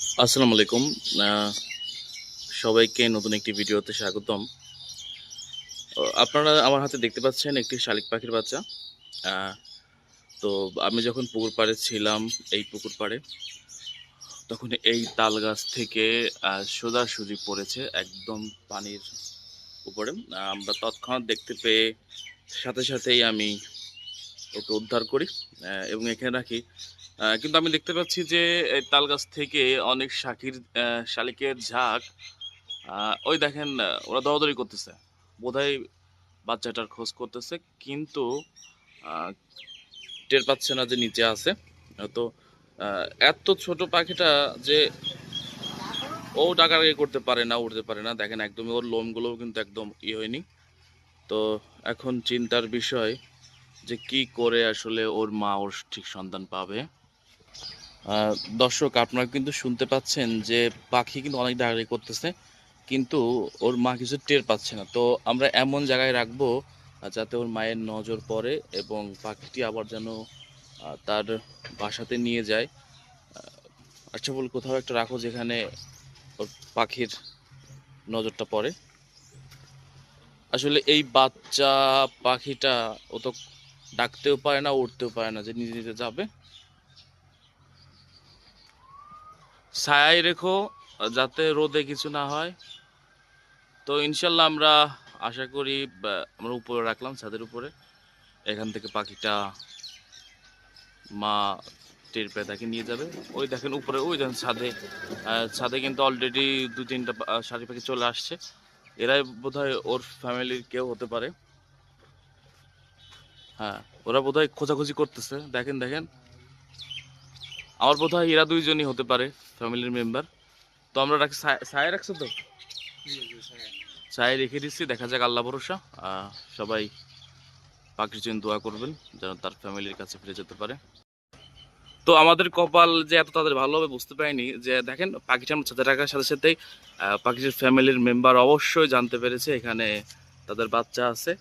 আসসালামু আলাইকুম। সবাইকে নতুন একটি ভিডিওতে স্বাগতম। আপনারা আমার হাতে দেখতে পাচ্ছেন একটি শালিক পাখির বাচ্চা। তো আমি যখন পুকুর পাড়ে ছিলাম, এই পুকুর পাড়ে, তখন এই তাল গাছ থেকে সোজাসুজি পড়েছে একদম পানির উপরে। আমরা তৎক্ষণাৎ দেখতে পেয়ে সাথে সাথেই আমি ওকে উদ্ধার করি এবং এখানে রাখি কিন্তু আমি দেখতে পাচ্ছি যে, এই তাল গাছ থেকে অনেক শাকির শালিকের ঝাঁক ওই দেখেন ওরা দৌড়াদৌড়ি করতেছে। বোধহয় বাচ্চাটার খোঁজ করতেছে, কিন্তু টের পাচ্ছে না যে নিচে আছে। তো এত ছোট পাখিটা যে ও ডাকাডাকি করতে পারে না উঠতে পারে না। দেখেন, একদমই ওর লোমগুলোও কিন্তু একদম ই হয়নি। তো, এখন চিন্তার বিষয় যে কি করে আসলে ওর মা ওর ঠিক সন্তান পাবে। দর্শক, আপনারা কিন্তু শুনতে পাচ্ছেন যে পাখি কিন্তু অনেক ডাকাডাকি করতেছে, কিন্তু ওর মা কিছু টের পাচ্ছে না। তো আমরা এমন জায়গায় রাখব যাতে ওর মায়ের নজর পড়ে এবং পাখিটি আবার যেন তার বাসাতে নিয়ে যায়। আচ্ছা বল, কোথাও একটা রাখো যেখানে ওর পাখির নজরটা পড়ে। আসলে এই বাচ্চা পাখিটা ও তো ডাকতেও পারে না উঠতেও পারে না, যে নিজে নিজে যাবে। ছায়ায় রেখো, যাতে রোদে কিছু না হয়। তো ইনশাল্লাহ আমরা আশা করি আমরা উপরে রাখলাম, ছাদের উপরে। এখান থেকে পাখিটা মা টের পেয়ে তাকে নিয়ে যাবে। ওই দেখেন উপরে, ওই দেখেন ছাদে। ছাদে কিন্তু অলরেডি দু তিনটা শাড়ি পাখি চলে আসছে। এরাই বোধহয় ওর ফ্যামিলির কেউ হতে পারে। হ্যাঁ ওরা বোধহয় খোঁজাখুঁজি করতেছে। দেখেন দেখেন। আমার বোধহয় এরা দুইজনই হতে পারে ফ্যামিলির মেম্বার তো আমরা রাখি ছায় রাখছো তো? ছায় রেখে দিচ্ছি দেখা যাক আল্লাহ ভরসা। সবাই পাখির জন্য দোয়া করবেন যেন তার ফ্যামিলির কাছে ফিরে যেতে পারে। তো আমাদের কপাল যে এত তাদের ভালোভাবে বুঝতে পারিনি যে দেখেন পাখিটা আমার সাথে রাখার সাথে সাথেই পাখিটির ফ্যামিলির মেম্বার অবশ্যই জানতে পেরেছে এখানে তাদের বাচ্চা আছে।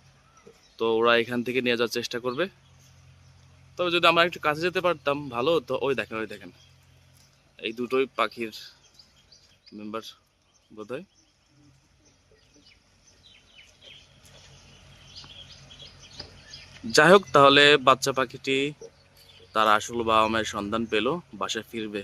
তো ওরা এখান থেকে নিয়ে যাওয়ার চেষ্টা করবে। তবে যদি আমরা একটু কাছে যেতে পারতাম, ভালো হতো। ওই দেখেন ওই দেখেন। এই দুটোই পাখির মেম্বার বোধ হয় যাই হোক, তাহলে বাচ্চা পাখিটি তার আসল বাবা মায়ের সন্ধান পেল, বাসায় ফিরবে।